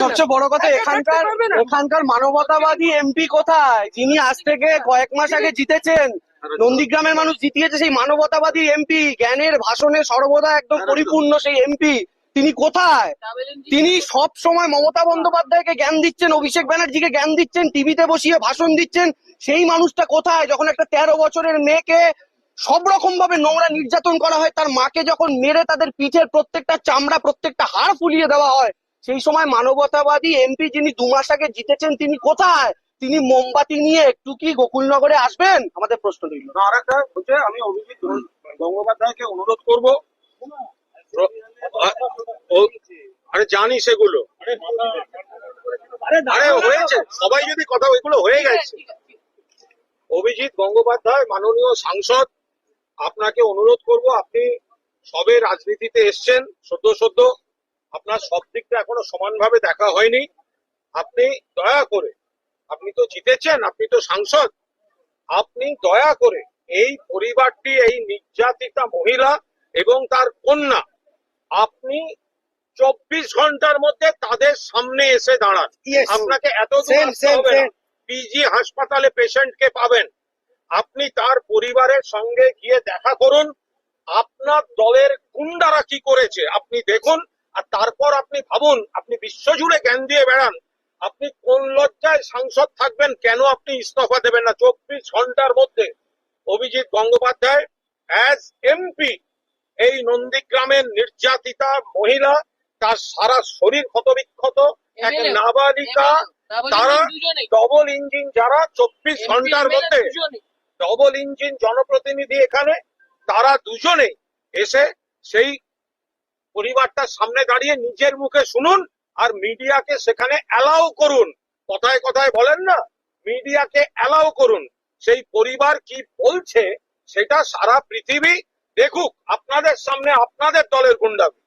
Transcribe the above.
সবচেয়ে বড় কথা এখানকার এখানকার মানবতাবাদী এমপি কোথায়? যিনি আজ থেকে কয়েক মাস আগে জিতেছেন নন্দীগ্রামের মানুষ জিতিয়েছে সেই মানবতাবাদী এমপি জ্ঞানের ভাষণে সর্বদা একদম পরিপূর্ণ সেই এমপি তিনি কোথায়? তিনি সব সময় মমতা বন্দ্যোপাধ্যায়কে জ্ঞান দিচ্ছেন অভিষেক ব্যানার্জিকে জ্ঞান দিচ্ছেন টিভিতে বসিয়ে ভাষণ দিচ্ছেন। সেই মানুষটা কোথায়? যখন একটা তেরো বছরের মেয়েকে সব রকম ভাবে নোংরা নির্যাতন করা হয় তার মাকে যখন মেরে তাদের পিঠের প্রত্যেকটা চামড়া প্রত্যেকটা হাড় ফুলিয়ে দেওয়া হয় সেই সময় মানবতাবাদী এমপি যিনি দু মাস আগে জিতেছেন, তিনি কোথায়? তিনি মোমবাতি নিয়ে একটু কি গোকুলনগরে আসবেন? আমাদের প্রশ্ন রইল। হচ্ছে আমি অভিজিৎ গঙ্গোপাধ্যায়কে অনুরোধ করব। আরে জানি সেগুলো। আরে হয়েছে, সবাই যদি কথা ওইগুলো হয়ে গেছে। অভিজিৎ গঙ্গোপাধ্যায়, মাননীয় সাংসদ, আপনাকে অনুরোধ করব, আপনি সবে রাজনীতিতে এসছেন, সদ্য সদ্য। আপনার সব দিকটা এখনও সমানভাবে দেখা হয়নি। আপনি দয়া করে আপনি তো জিতেছেন আপনি তো সাংসদ আপনি দয়া করে এই পরিবারটি এই নির্যাতিতা মহিলা এবং তার কন্যা আপনি চব্বিশ ঘণ্টার মধ্যে তাদের সামনে এসে দাঁড়ান। আপনাকে এত. পিজি হাসপাতালে পেশেন্টকে পাবেন। আপনি তার পরিবারের সঙ্গে গিয়ে দেখা করুন। আপনার দলের গুন্ডারা কি করেছে? আপনি দেখুন তারপর আপনি ভাবুন আপনি বিশ্বজুড়ে জ্ঞান দিয়ে বেড়ান। আপনি কোন লজ্জায় সাংসদ থাকবেন কেন আপনি ইস্তফা দেবেন না? চব্বিশ ঘণ্টার মধ্যে অভিজিৎ গঙ্গোপাধ্যায় অ্যাজ এমপি এই নন্দীগ্রামের নির্যাতিতা মহিলা তার সারা শরীর ক্ষতবিক্ষত এক নাবালিকা তারা ডবল ইঞ্জিন যারা চব্বিশ ঘণ্টার মধ্যে ডবল ইঞ্জিন জনপ্রতিনিধি এখানে তারা দুজনে এসে সেই পরিবারটার সামনে দাঁড়িয়ে নিজের মুখে শুনুন আর মিডিয়াকে সেখানে অ্যালাউ করুন। কথায় কথায় বলেন না, মিডিয়াকে অ্যালাউ করুন। সেই পরিবার কি বলছে সেটা সারা পৃথিবী দেখুক। আপনাদের সামনে আপনাদের দলের গুন্ডামি।